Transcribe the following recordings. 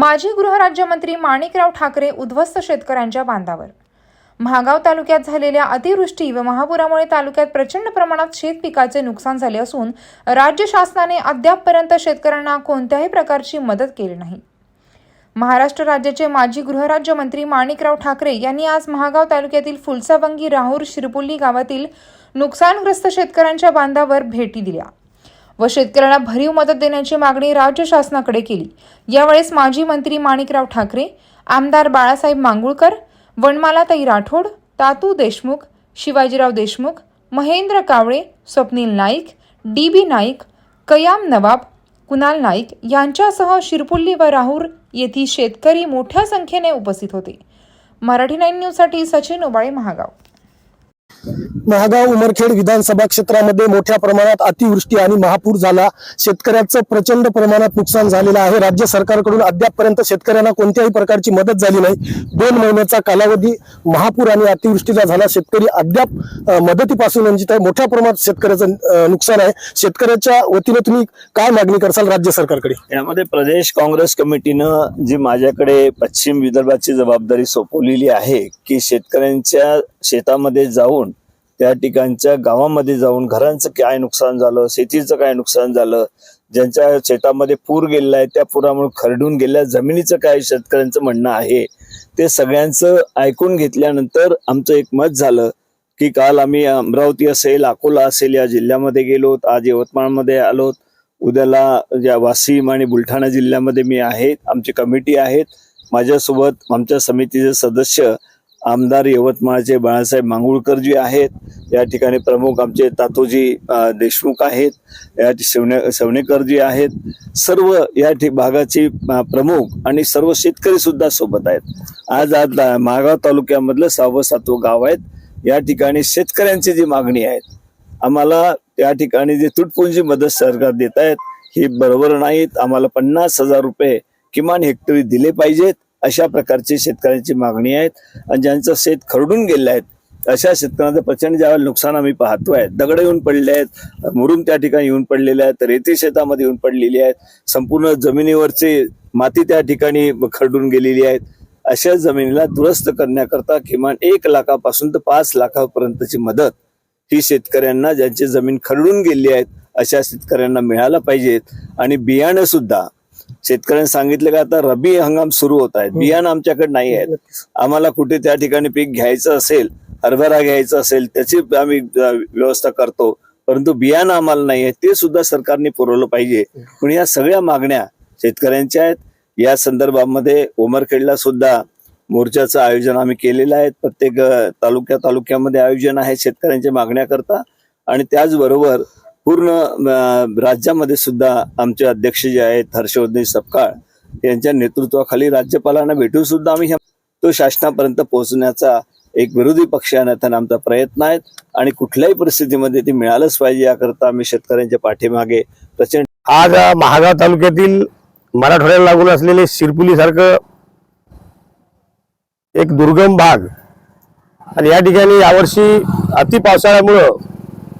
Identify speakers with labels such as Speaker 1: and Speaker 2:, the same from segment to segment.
Speaker 1: माजी गृहराज्यमंत्री माणिकराव ठाकरे उद्ध्वस्त शेतकऱ्यांच्या बांधावर. महागाव तालुक्यात झालेल्या अतिवृष्टी व महापुरामुळे तालुक्यात प्रचंड प्रमाणात शेत पिकाचे नुकसान झाले असून राज्य शासनाने अद्यापपर्यंत शेतकऱ्यांना कोणत्याही प्रकारची मदत केली नाही. महाराष्ट्र राज्याचे माजी गृहराज्यमंत्री माणिकराव ठाकरे यांनी आज महागाव तालुक्यातील फुलसावंगी राहूर शिरपुल्ली गावातील नुकसानग्रस्त शेतकऱ्यांच्या बांधावर भेटी दिल्या. व शेतकऱ्यांना भरीव मदत देण्याची मागणी राज्य शासनाकडे केली. यावेळेस माजी मंत्री माणिकराव ठाकरे आमदार बाळासाहेब मांगुळकर वनमालाताई राठोड तातू देशमुख शिवाजीराव देशमुख महेंद्र कावळे स्वप्नील नाईक डी बी नाईक कयाम नवाब कुणाल नाईक यांच्यासह शिरपुल्ली व राहूर येथील शेतकरी मोठ्या संख्येने उपस्थित होते. मराठी नाईन न्यूजसाठी सचिन उबाळे महागाव.
Speaker 2: महागाव उमरखेड विधानसभा क्षेत्रामध्ये मोठ्या प्रमाणात अतिवृष्टी आणि महापूर झाला. शेतकऱ्यांचं प्रचंड प्रमाणात नुकसान झालेलं आहे. राज्य सरकारकडून अद्यापपर्यंत शेतकऱ्यांना कोणत्याही प्रकारची मदत झाली नाही. दोन महिन्याचा कालावधी महापूर आणि अतिवृष्टीचा झाला. शेतकरी अद्याप मदतीपासून वंचित आहे. मोठ्या प्रमाणात शेतकऱ्याचं नुकसान आहे. शेतकऱ्याच्या वतीने तुम्ही काय मागणी करसाल राज्य सरकारकडे?
Speaker 3: यामध्ये प्रदेश काँग्रेस कमिटीनं जी माझ्याकडे पश्चिम विदर्भाची जबाबदारी सोपवलेली आहे की शेतकऱ्यांच्या शेतामध्ये जाऊन त्या ठिकाणच्या गावामध्ये जाऊन घरांचं काय नुकसान झालं शेतीचं काय नुकसान झालं ज्यांच्या शेतामध्ये पूर गेलेला आहे त्या पुरामुळे खरडून गेलेल्या जमिनीचं काय शेतकऱ्यांचं म्हणणं आहे ते सगळ्यांचं ऐकून घेतल्यानंतर आमचं एक मत झालं की काल आम्ही अमरावती असेल अकोला असेल या जिल्ह्यामध्ये गेलो आज यवतमाळमध्ये आलोत उद्याला या वाशिम आणि बुलढाणा जिल्ह्यामध्ये मी आहे आमची कमिटी आहेत माझ्यासोबत आमच्या समितीचे सदस्य आमदार यवतमाळचे बाळासाहेब मांगुळकर जी आहेत या ठिकाणी प्रमुख आमचे तातोजी देशमुख आहेत या ठि- शिवणे सवणेकर जी आहेत सर्व या ठि भागाची प्रमुख आणि सर्व शेतकरी सुद्धा सोबत आहेत. आज आज ला- महागाव तालुक्यामधलं सहावं सातवं गाव आहेत. या ठिकाणी शेतकऱ्यांची जी मागणी आहेत आम्हाला या ठिकाणी जे तुटपुंजी मदत सरकार देत आहेत ही बरोबर नाहीत. आम्हाला पन्नास हजार रुपये किमान हेक्टरी दिले पाहिजेत. अशा प्रकारची शेतकऱ्यांची मागणी आहेत आणि ज्यांचं शेत खरडून गेले आहेत अशा शेतकऱ्यांचं प्रचंड ज्यावेळेला नुकसान आम्ही पाहतो आहे दगड येऊन पडले आहेत मुरुम त्या ठिकाणी येऊन पडलेले आहेत रेती शेतामध्ये येऊन पडलेली आहेत संपूर्ण जमिनीवरचे माती त्या ठिकाणी खरडून गेलेली आहेत. अशा जमिनीला दुरुस्त करण्याकरता किमान एक लाखापासून तर पाच लाखापर्यंतची मदत ही शेतकऱ्यांना ज्यांची जमीन खरडून गेली आहेत अशा शेतकऱ्यांना मिळायला पाहिजेत. आणि बियाणं सुद्धा शेतकऱ्यांनी सांगितलं का आता रबी हंगाम सुरू होत आहेत. बियाणं आमच्याकडे नाही आहेत. आम्हाला कुठे त्या ठिकाणी पीक घ्यायचं असेल हरभरा घ्यायचा असेल त्याची आम्ही व्यवस्था करतो. परंतु बियाणं आम्हाला नाही आहे ते सुद्धा सरकारने पुरवलं पाहिजे. पण या सगळ्या मागण्या शेतकऱ्यांच्या आहेत. या संदर्भामध्ये उमरखेडला सुद्धा मोर्चाचं आयोजन आम्ही केलेलं आहे. प्रत्येक तालुक्या तालुक्यामध्ये आयोजन आहे शेतकऱ्यांच्या मागण्या करता. आणि त्याचबरोबर पूर्ण राज्यामध्ये सुद्धा आमचे अध्यक्ष जे आहेत हर्षवर्धन सपकाळ यांच्या नेतृत्वाखाली राज्यपालांना भेटून सुद्धा आम्ही तो शासनापर्यंत पोहोचण्याचा एक विरोधी पक्ष आणण्याचा आमचा प्रयत्न आहे. आणि कुठल्याही परिस्थितीमध्ये ते मिळालंच पाहिजे याकरता आम्ही शेतकऱ्यांच्या पाठीमागे प्रचंड
Speaker 4: आज महागाव तालुक्यातील मराठवाड्याला लागून असलेले शिरपुली सारखं एक दुर्गम भाग. आणि या ठिकाणी यावर्षी अति पावसाळ्यामुळं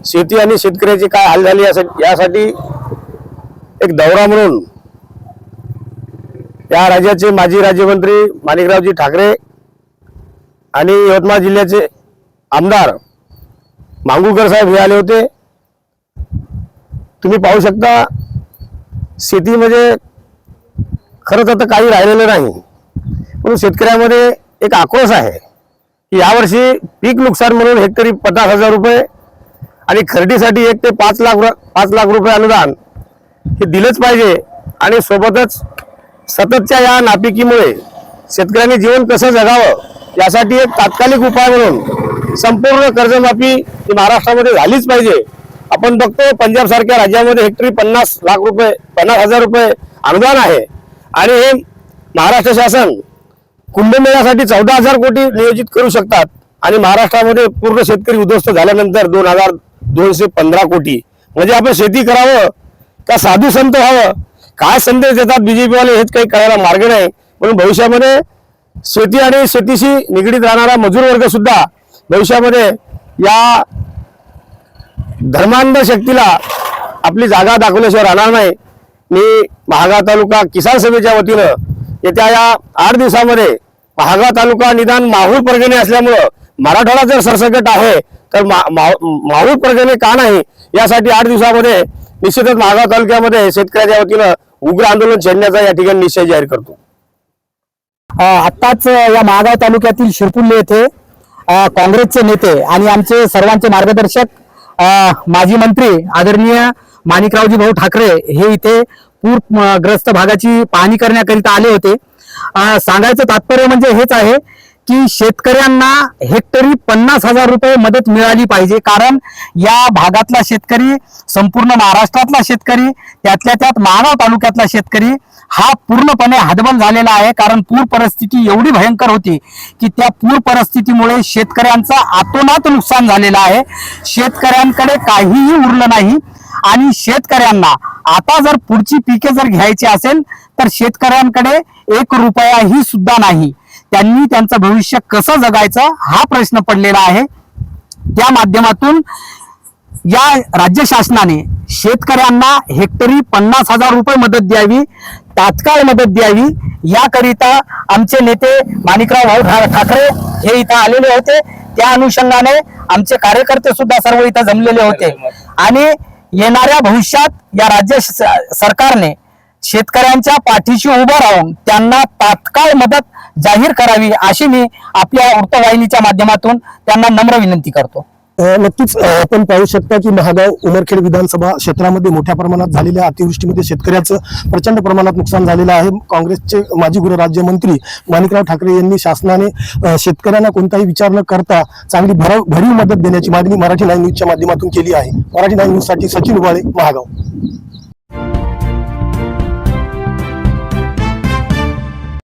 Speaker 4: शेती आणि शेतकऱ्याची काय हाल झाली यासाठी एक दौरा म्हणून या राज्याचे माजी राज्यमंत्री माणिकरावजी ठाकरे आणि यवतमाळ जिल्ह्याचे आमदार मांगूकर साहेब हे आले होते. तुम्ही पाहू शकता शेतीमध्ये खरंच आता काही राहिलेलं नाही म्हणून शेतकऱ्यामध्ये एक आक्रोश आहे की यावर्षी पीक नुकसान म्हणून हेक्टरी पन्नास हजार रुपये आणि खरेदीसाठी एक ते पाच लाख रु- पाच लाख रुपये अनुदान हे दिलंच पाहिजे. आणि सोबतच सततच्या या नापिकीमुळे शेतकऱ्यांनी जीवन कसं जगावं यासाठी एक तात्कालिक उपाय म्हणून संपूर्ण कर्जमाफी ही महाराष्ट्रामध्ये झालीच पाहिजे. आपण बघतो पंजाब सारख्या राज्यामध्ये हेक्टरी पन्नास लाख रुपये पन्नास हजार रुपये अनुदान आहे. आणि हे महाराष्ट्र शासन कुंभमेळ्यासाठी चौदा हजार कोटी नियोजित करू शकतात. आणि महाराष्ट्रामध्ये पूर्ण शेतकरी उद्ध्वस्त झाल्यानंतर दोन हजार दोनशे पंधरा कोटी. म्हणजे आपण शेती करावं का साधू संत व्हावं? काय संदेश देतात बीजेपी वाले? हेच काही करायला मार्ग नाही. म्हणून भविष्यामध्ये शेती आणि शेतीशी निगडीत राहणारा मजूर वर्ग सुद्धा भविष्यामध्ये या धर्मांध शक्तीला आपली जागा दाखवल्याशिवाय राहणार नाही. मी महागाव तालुका किसान सभेच्या वतीनं येत्या या आठ दिवसामध्ये महागाव तालुका निदान माहूर पर्जन्य असल्यामुळं मराठवाडा जर सरसकट आहे तर मा- मा- माहूर का नाही? यासाठी आठ दिवसामध्ये निश्चितच महागाव तालुक्यामध्ये शेतकऱ्याच्या वतीनं उग्र आंदोलन छेडण्याचा या ठिकाणी निश्चय जाहीर करतो.
Speaker 5: आत्ताच या महागाव तालुक्यातील शिरपुल्ले येथे काँग्रेसचे नेते आणि आमचे सर्वांचे मार्गदर्शक माजी मंत्री आदरणीय माणिकरावजी भाऊ ठाकरे हे इथे पूरग्रस्त भागाची पाहणी करण्याकरिता आले होते. सांगायचं तात्पर्य म्हणजे हेच आहे की शेतकऱ्यांना हेक्टरी पन्नास हजार रुपये मदत मिळाली पाहिजे. कारण या भागातला शेतकरी संपूर्ण महाराष्ट्रातला शेतकरी त्यातल्या त्यात महागाव तालुक्यातला शेतकरी हा पूर्णपणे हदबल झालेला आहे. कारण पूर परिस्थिती एवढी भयंकर होती की त्या पूर परिस्थितीमुळे शेतकऱ्यांचं आतोनात नुकसान झालेलं आहे. शेतकऱ्यांकडे काहीही उरलं नाही. आणि शेतकऱ्यांना आता जर पुढची पिके जर घ्यायची असेल तर शेतकऱ्यांकडे एक रुपयाही सुद्धा नाही. त्यांनी त्यांचं भविष्य कसं जगायचं हा प्रश्न पडलेला आहे. त्या माध्यमातून या राज्य शासनाने शेतकऱ्यांना हेक्टरी पन्नास हजार रुपये मदत द्यावी तात्काळ मदत द्यावी याकरिता आमचे नेते माणिकराव भाऊ ठाकरे हे इथं आलेले होते. त्या अनुषंगाने आमचे कार्यकर्ते सुद्धा सर्व इथं जमलेले होते. आणि येणाऱ्या भविष्यात या राज्य सरकारने शेतकऱ्यांच्या पाठीशी उभं राहून त्यांना तात्काळ मदत जाहीर करावी अशी मी आपल्या वृत्तवाहिनीच्या माध्यमातून त्यांना नम्र विनंती करतो.
Speaker 2: नक्कीच आपण पाहू शकता की महागाव उमरखेड विधानसभा क्षेत्रामध्ये मोठ्या प्रमाणात झालेल्या अतिवृष्टीमध्ये शेतकऱ्याचं प्रचंड प्रमाणात नुकसान झालेलं आहे. काँग्रेसचे माजी गृहराज्यमंत्री माणिकराव ठाकरे यांनी शासनाने शेतकऱ्यांना कोणताही विचार न करता चांगली भराव भरीव मदत देण्याची मागणी मराठी नाईन न्यूजच्या माध्यमातून केली आहे. मराठी नाईन न्यूजसाठी सचिन उबाळे महागाव.